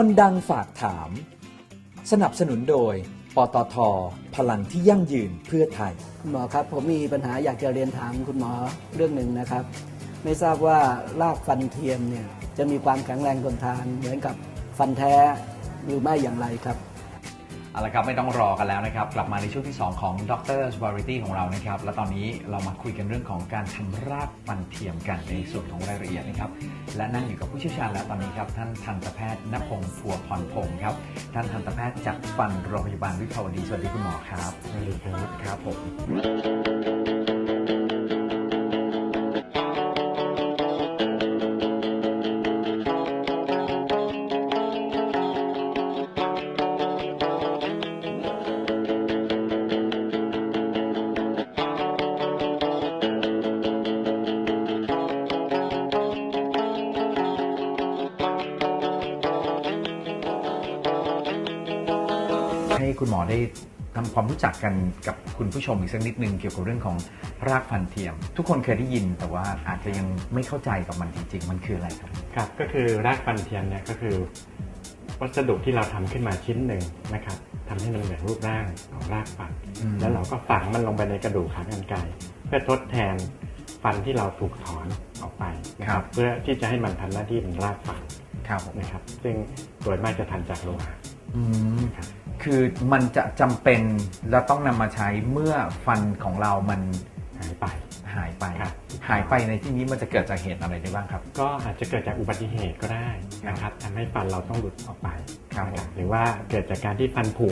คนดังฝากถาม สนับสนุนโดย ปตท พลังที่ยั่งยืนเพื่อไทย คุณหมอครับผมมีปัญหาอยากจะเรียนถามคุณหมอเรื่องหนึ่งนะครับ ไม่ทราบว่ารากฟันเทียมเนี่ยจะมีความแข็งแรงทนทานเหมือนกับฟันแท้หรือไม่อย่างไรครับ เอาละครับไม่ต้องรอกันแล้วนะครับกลับมาในช่วงที่ 2 ของดรส v a r i t y ของเรานะครับและตอนนี้เรามาคุยกันเรื่องของการทำรากฟันเทียมกันในส่วนของรายละเอียดนะครับและนั่งอยู่กับผู้เชี่ยวชาญแล้วตอนนี้ครับท่านทันตแพทย์ณพงศ์พัวพรพงศ์ครับท่านทันตแพทย์จากฟันโรงพยาบาลวิภาวดีสวัสดีคุณหมอครับสวัสดีครับครับผม ให้คุณหมอได้ทำความรู้จักกันกับคุณผู้ชมอีกสักนิดนึงเกี่ยวกับเรื่องของรากฟันเทียม ทุกคนเคยได้ยินแต่ว่าอาจจะยังไม่เข้าใจกับมันจริงๆ มันคืออะไรครับ ครับก็คือรากฟันเทียมเนี่ยก็คือ วัสดุที่เราทำขึ้นมาชิ้นหนึ่งนะครับทำให้มันเหมือนรูปร่างของรากฟัน อืม แล้วเราก็ฝังมันลงไปในกระดูกขากรรไกรเพื่อทดแทนฟันที่เราถูกถอนออกไปนะครับ เพื่อที่จะให้มันทำหน้าที่เป็นรากฟันครับผมนะครับ ซึ่งโดยมากจะทำจากโลหะ อืมครับ คือมันจะจำเป็นและต้องนำมาใช้เมื่อฟันของเรามันหายไป หายไป ครับ หายไปในที่นี้มันจะเกิดจากเหตุอะไรได้บ้างครับ ก็อาจจะเกิดจากอุบัติเหตุก็ได้นะครับทำให้ฟันเราต้องหลุดออกไปครับนะหรือว่าเกิดจากการที่ฟันผุ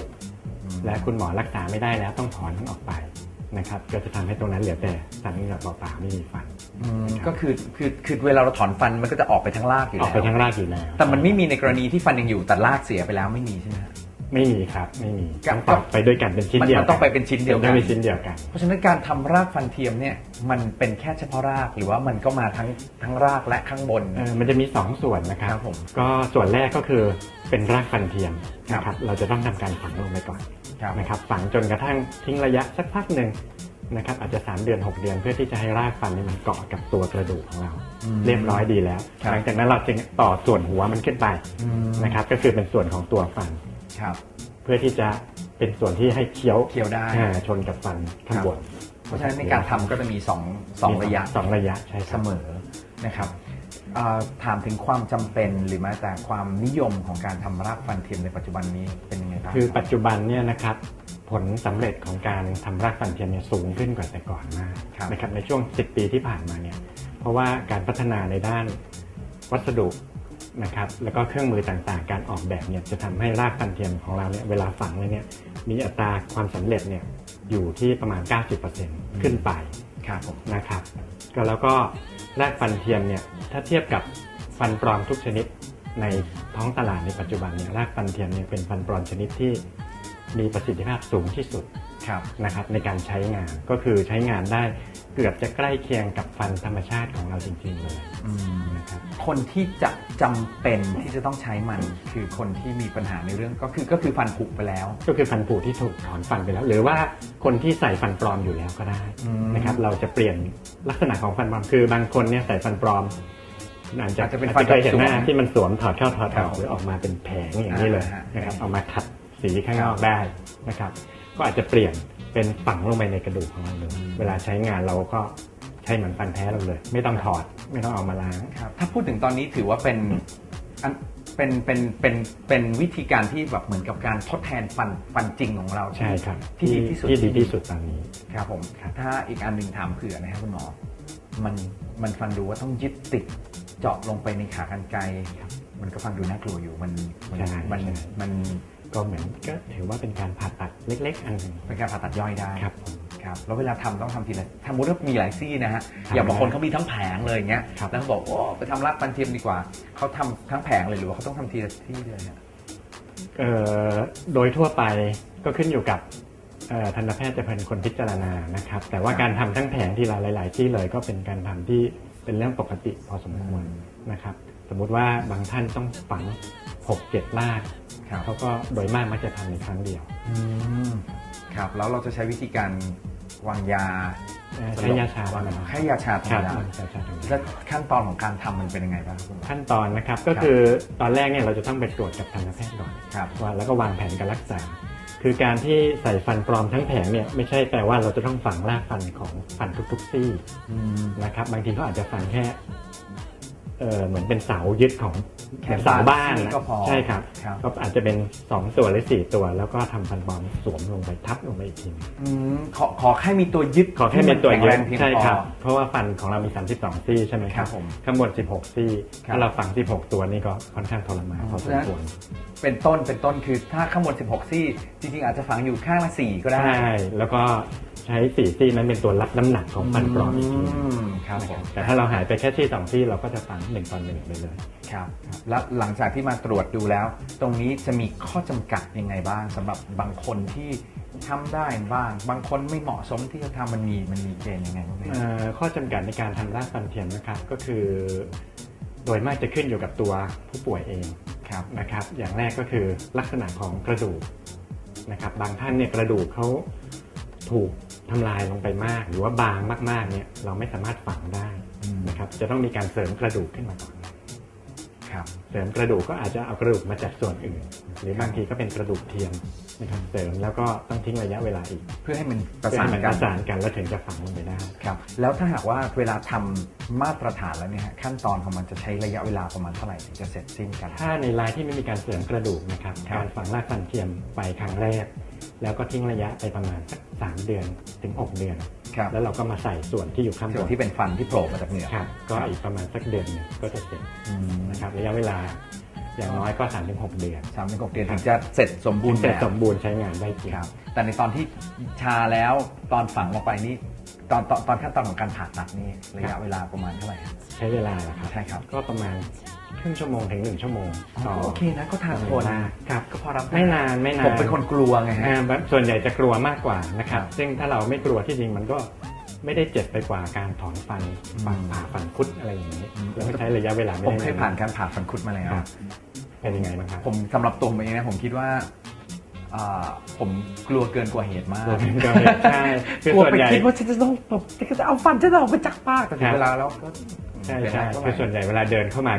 อืมและคุณหมอรักษาไม่ได้แล้วต้องถอนมันออกไปนะครับ ก็จะทำให้ตรงนั้นเหลือแต่สันเหงือกเปล่าๆไม่มีฟันอืมก็คือคือคือเวลาเราถอนฟันมันก็จะออกไปทั้งรากอยู่ออกแล้วไปทั้งรากอยู่แล้วแต่มันไม่มีในกรณีที่ฟันยังอยู่แต่รากเสียไปแล้วไม่มีใช่ไหมฮะ ไม่มีครับไม่มีครับต้องต่อไปด้วยกันเป็นชิ้นมันเดียวมันต้องไปเป็นชิ้นเดียวกันต้องเป็นชิ้นเดียวกัน เพราะฉะนั้นการทำรากฟันเทียมเนี่ยมันเป็นแค่เฉพาะรากหรือว่ามันก็มาทั้งทั้งรากและข้างบนเอ่อมันจะมี 2 ส่วนนะครับครับผมก็ส่วนแรกก็คือเป็นรากฟันเทียมครับนะครับเราจะต้องทำการฝังลงไปก่อนครับนะครับฝังจนกระทั่งทิ้งระยะสักพักหนึ่งนะครับอาจจะ 3 เดือน 6 เดือนเพื่อที่จะให้รากฟันนี่มันเกาะกับตัวกระดูกของเราอืมเรียบร้อยดีแล้วครับหลังจากนั้นเราจึงต่อส่วนหัวมันขึ้นไปอืมนะครับก็คือเป็นส่วนของตัวฟัน ครับเพื่อที่จะเป็นส่วนที่ให้เคี้ยวเคี้ยวได้ อ่าชนกับฟันข้างบนเพราะฉะนั้นในการทำก็จะมีสองสองระยะสองระยะใช่คเสรับ มอนะครับเอ่อถามถึงความจำเป็นหรือแม้แต่ความนิยมของการทำรากฟันเทียมในปัจจุบันนี้เป็นยังไงบ้างคือปัจจุบันเนี่ยนะครับผลสำเร็จของการทำรากฟันเทียมเนี่ยสูงขึ้นกว่าแต่ก่อนมากครับนะครับในช่วง 10 ปีที่ผ่านมาเนี่ยเพราะว่าการพัฒนาในด้านวัสดุ นะครับแล้วก็เครื่องมือต่างๆ การออกแบบเนี่ยจะทำให้รากฟันเทียมของเราเนี่ยเวลาฝังเลยเนี่ยมีอัตราความสำเร็จเนี่ยอยู่ที่ประมาณ 90%ขึ้นไปครับผมนะครับก็แล้วก็รากฟันเทียมเนี่ยถ้าเทียบกับฟันปลอมทุกชนิดในท้องตลาดในปัจจุบันเนี่ยรากฟันเทียมเนี่ยเป็นฟันปลอมชนิดที่ มีประสิทธิภาพสูงที่สุดครับนะครับในการใช้งานก็คือใช้งานได้เกือบจะใกล้เคียงกับฟันธรรมชาติของเราจริงๆเลยอืมนะครับคนที่จะจำเป็นที่จะต้องใช้มันคือคนที่มีปัญหาในเรื่องก็คือก็คือฟันผุไปแล้ว ก็คือฟันผุที่ถูกถอนฟันไปแล้ว หรือว่าคนที่ใส่ฟันปลอมอยู่แล้วก็ได้อืมนะครับเราจะเปลี่ยนลักษณะของฟันปลอมคือบางคนเนี่ยใส่ฟันปลอมอาจจะอาจจะเป็นอาจฟันจะเคยเห็นหน้าสวมที่มันสวมถอดเข้าถอดอครัอบกหรือออกมาเป็นแผงอย่างนี้เลยอ่าฮะนะครับเอามาขัด สีข้างนอกได้นะครับ ก็อาจจะเปลี่ยนเป็นฝังลงไปในกระดูกของเราเลย เวลาใช้งานเราก็ใช้เหมือนฟันแท้เราเลย ไม่ต้องถอดไม่ต้องเอามาล้างครับ ถ้าพูดถึงตอนนี้ถือว่าเป็นอันเป็นเป็นเป็นเป็นวิธีการที่แบบเหมือนกับการทดแทนฟันฟันจริงของเราใช่ครับที่ดีที่สุดที่ดีที่สุดตอนนี้ครับผมถ้าอีกอันหนึ่งถามเผื่อนะครับคุณหมอมันมันฟังดูว่าต้องยึดติดเจาะลงไปในขากรรไกรมันก็ฟังดูน่ากลัวอยู่มันมันใช่มันใช่มัน ก็เหมือนก็ถือว่าเป็นการผ่าตัดเล็ก ๆ อันหนึ่งเป็นการผ่าตัดย่อยได้ครับผม ครับแล้วเวลาทำต้องทำทีละสมมติว่ามีหลายซี่นะฮะครับอย่างบางคนเขามีทั้งแผงเลยอย่างเงี้ยครับ แล้วเขาบอกโอ้ไปทำรากฟันเทียมดีกว่าเขาทำทั้งแผงเลยหรือว่าเขาต้องทำทีละที่เลยฮะเอ่อโดยทั่วไปก็ขึ้นอยู่กับเอ่อทันตแพทย์จะเป็นคนพิจารณานะครับ แต่ว่าครับการทำทั้งแผงทีละหลาย ๆ ที่เลยก็เป็นการทำที่เป็นเรื่องปกติพอสมควรนะครับ สมมุติว่าบางท่านต้องฝัง6 7ลาก ครับ เขาก็โดยมากมักจะทำในครั้งเดียวอืมครับ แล้วเราจะใช้วิธีการวางยาเอ่อใช้ยาชาธรรมดา แค่ยาชาธรครรัมบดาใช้ยาชาธรรมดาแล้วขั้นตอนของการทำมันเป็นยังไงบ้างครับคุณหมอขั้นตอนนะครับก็คือตอนแรกเนี่ยเราจะต้องไปตรวจกับทันตแพทย์ก่อนครับ ว่าแล้วก็วางแผนการรักษา คือการที่ใส่ฟันปลอมทั้งแผงเนี่ยไม่ใช่แปลว่าเราจะต้องฝังรากฟันของฟันทุกๆซี่อืมนะครับบางทีเขาอาจจะฝังแค่ เออเหมือนเป็นเสายึดของแค่เสาบ้านซี่นะก็พอใช่ครับ ครับ ก็อาจจะเป็น2ตัวหรือ4ตัว แล้วก็ทำฟันปลอมสวมลงไปทับลงไปอีกทีหนึ่งอืมขอขอแค่มีตัวยึดขอแค่เป็นตัวที่ยึแข็ดงแรงเพียงใช่พอ ครับ เพราะว่าฟันของเรามี 32 ซี่ใช่ไหมคครัรับบผมข้างบน 16 ซี่ครับถ้าเราฝัง 16 ตัวนี่ก็ค่อนข้างทรมานพอสมควร เป็นต้นเป็นต้นคือถ้าข้างบน 16 ซี่ จริงๆ อาจจะฝังอยู่ข้างละ 4 ก็ได้ ใช่ แล้วก็ ใช้สี่ซี่นั้นเป็นตัวรับน้ำหนักของฟันปลอมอีกทีมครับผมแต่ถ้าเราหายไปแค่ซี่สองซี่เราก็จะฝังหนึ่งตอนหนึ่งไปเลยครับ แล้วหลังจากที่มาตรวจดูแล้ว ตรงนี้จะมีข้อจำกัดยังไงบ้างสำหรับบางคนที่ทำได้บ้าง บางคนไม่เหมาะสมที่จะทำมันมีมันมีเกณฑ์ยังไงบ้างไหม เอ่อข้อจำกัดในการทำรากฟันเทียมนะครับก็คือ โดยมากจะขึ้นอยู่กับตัวผู้ป่วยเองครับ นะครับ อย่างแรกก็คือลักษณะของกระดูกนะครับบางท่านเนี่ยกระดูกเขาถูก ทำลายลงไปมาก หรือว่าบางมากๆเนี่ยเราไม่สามารถฝังได้นะครับจะต้องมีการเสริมกระดูกขึ้นมาก่อน ครับเสริมกระดูกก็อาจจะเอากระดูกมาจากส่วนอื่น หรือบางทีก็เป็นกระดูกเทียมนะครับเสริมแล้วก็ต้องทิ้งระยะเวลาอีก เพื่อให้มันประเพื่อสานให้มันกัปนระสานกันแล้วถึงจะฝังลงไปได้ครับแล้วถ้าหากว่าเวลาทำมาตรฐานแล้วเนี่ยฮะขั้นตอนของมันจะใช้ระยะเวลาประมาณเท่าไหร่ถึงจะเสร็จสิ้นกัน ถ้าในรายที่ไม่มีการเสริมกระดูกนะครับครับการฝังรากฟันเทียมไปครั้งแรก แล้วก็ทิ้งระยะไปประมาณสักสามเดือนถึง 6 เดือน ครับ แล้วเราก็มาใส่ส่วนที่อยู่ข้างบส่วนนที่เป็นฟันที่โผล่มาจากเหนือครับก็อีกประมาณสักเดือนหนึงก็จะเสร็จอืมนะครับระยะเวลาอย่างน้อยก็3าถึงหเดือนสามถึงหกเดือนถึงจะเสร็จสมบูรณ์เสร็จแบบสมบูรณ์ใช้งานได้จริง ครับ แต่ในตอนที่ชาแล้วตอนฝังลงไปนี่ตอนตอนตอนขั้นตอนของการผ่าตัดนี่ระยะเวลาประมาณเท่าไหร่ครับ ใช้เวลาเหรอครับ ใช่ครับ ก็ประมาณ ครึ่งชั่วโมงถึงหนึ่งชั่วโมงต่อ โอเคนะก็ทานทนครับก็พอรับด้ไม่นานไม่นานผมเป็นคนกลัวไงฮะ อ่าแบบส่วนใหญ่จะกลัวมากกว่านะครับครับ ซึ่งถ้าเราไม่กลัวที่จริงมันก็ไม่ได้เจ็บไปกว่าการถอนฟันอืม ฟันผ่าฟันคุดอะไรอย่างนี้อืมแล้วก็ใช้ระยะเวลาไม่ผมได้เคยผ่านการผ่าฟันคุดมาแล้ว ครับเป็นยังไงบ้างครับผมสำหรับตัวผมเองนะผมคิดว่าอ่าผมกลัวเกินกว่าเหตุมาก เราก็เห็นใช่คือกลัวส่วนไปใหญ่ คิดว่าฉันจะต้องแบบจะเอาฟันฉันจะออกไปจากปากแต่ถึครังบ เวลาแล้วก็ใช่เป็นใช่ไรก็คือส่วนใหญ่เวลาเดินเข้ามา